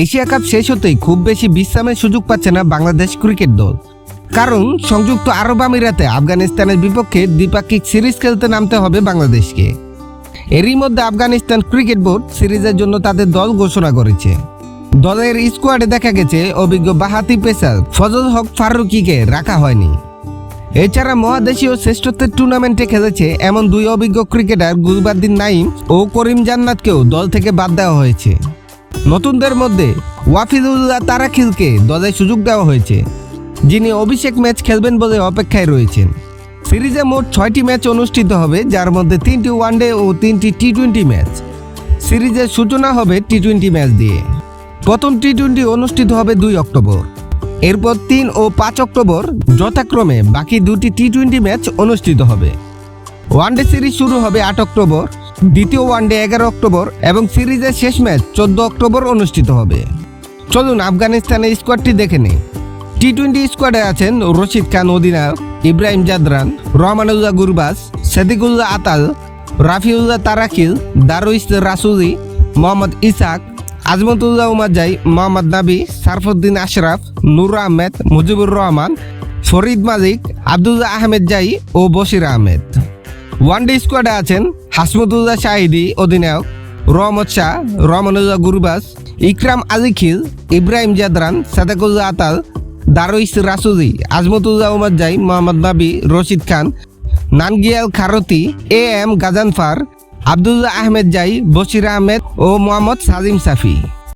Asia cup শেষ হতেই খুব বেশি বিশ্রামের সুযোগ পাচ্ছে না বাংলাদেশ ক্রিকেট দল। কারণ সংযুক্ত আরব আমিরাতে আফগানিস্তানের বিপক্ষে দ্বিপাক্ষিক সিরিজ খেলতে নামতে হবে বাংলাদেশকে। এরই মধ্যে আফগানিস্তান ক্রিকেট বোর্ড সিরিজের জন্য তাদের দল ঘোষণা করেছে। দলের স্কোয়াডে দেখা গেছে, অভিজ্ঞ বাহাতি পেসার ফজল হক ফারুকিকে রাখা হয়নি। এছাড়া মহাদেশীয় শ্রেষ্ঠত্বের টুর্নামেন্টে খেলেছে এমন দুই অভিজ্ঞ ক্রিকেটার গুলবাদ্দিন নাইম ও করিম জান্নাতকেও দল থেকে বাদ দেওয়া হয়েছে। নতুনদের মধ্যে ওয়াফিদুল্লাহ তারাখিলকে দলে সুযোগ দেওয়া হয়েছে, যিনি অভিষেক ম্যাচ খেলবেন বলে অপেক্ষায় রয়েছেন। সিরিজে মোট ছয়টি ম্যাচ অনুষ্ঠিত হবে, যার মধ্যে তিনটি ওয়ানডে ও তিনটি টি টোয়েন্টি ম্যাচ। সিরিজের সূচনা হবে টি টোয়েন্টি ম্যাচ দিয়ে। প্রথম টি টোয়েন্টি অনুষ্ঠিত হবে দুই অক্টোবর। এরপর তিন ও পাঁচ অক্টোবর যথাক্রমে বাকি দুটি টি টোয়েন্টি ম্যাচ অনুষ্ঠিত হবে। ওয়ানডে সিরিজ শুরু হবে আট অক্টোবর। দ্বিতীয় ওয়ানডে এগারো অক্টোবর এবং সিরিজের শেষ ম্যাচ চোদ্দ অক্টোবর অনুষ্ঠিত হবে। চলুন আফগানিস্তানের স্কোয়াডটি দেখে নেই। টি টোয়েন্টি স্কোয়াডে আছেন রশিদ খান অধিনায়ক, ইব্রাহিম জাদরান, রহমানুল্লাহ গুরবাস সাদিকুল্লাহ আতাল, রাফিউল্লাহ তারাকিল, দারুইস রাসুলি, মোহাম্মদ ইসাক, আজমতুল্লাহ উমাজাই মোহাম্মদ নাবি, সারফুদ্দিন আশরাফ, নুর আহমেদ, মুজিবুর রহমান, ফরিদ মালিক, আবদুল্লাহ আহমেদ জাই ও বশির আহমেদ। ওয়ানডে স্কোয়াডে আছেন হাসমতুল্লাহ শাহিদি, অধিনায়ক, রহমত শাহ, রহমানুল্লাহ গুরবাস, ইকরাম আলিখিল ইব্রাহিম জাদরান, সাদাকুল্লাহ আতাল, দারুইস রাসুলি, আজমতুল্লাহ উমাজ্জাই, মোহাম্মদ নাবি রশিদ খান, নানগিয়াল খারতি, এ এম গাজানফার, আবদুল্লাহ আহমেদ জাই, বশির আহমেদ ও মোহাম্মদ সাজিম সাফি।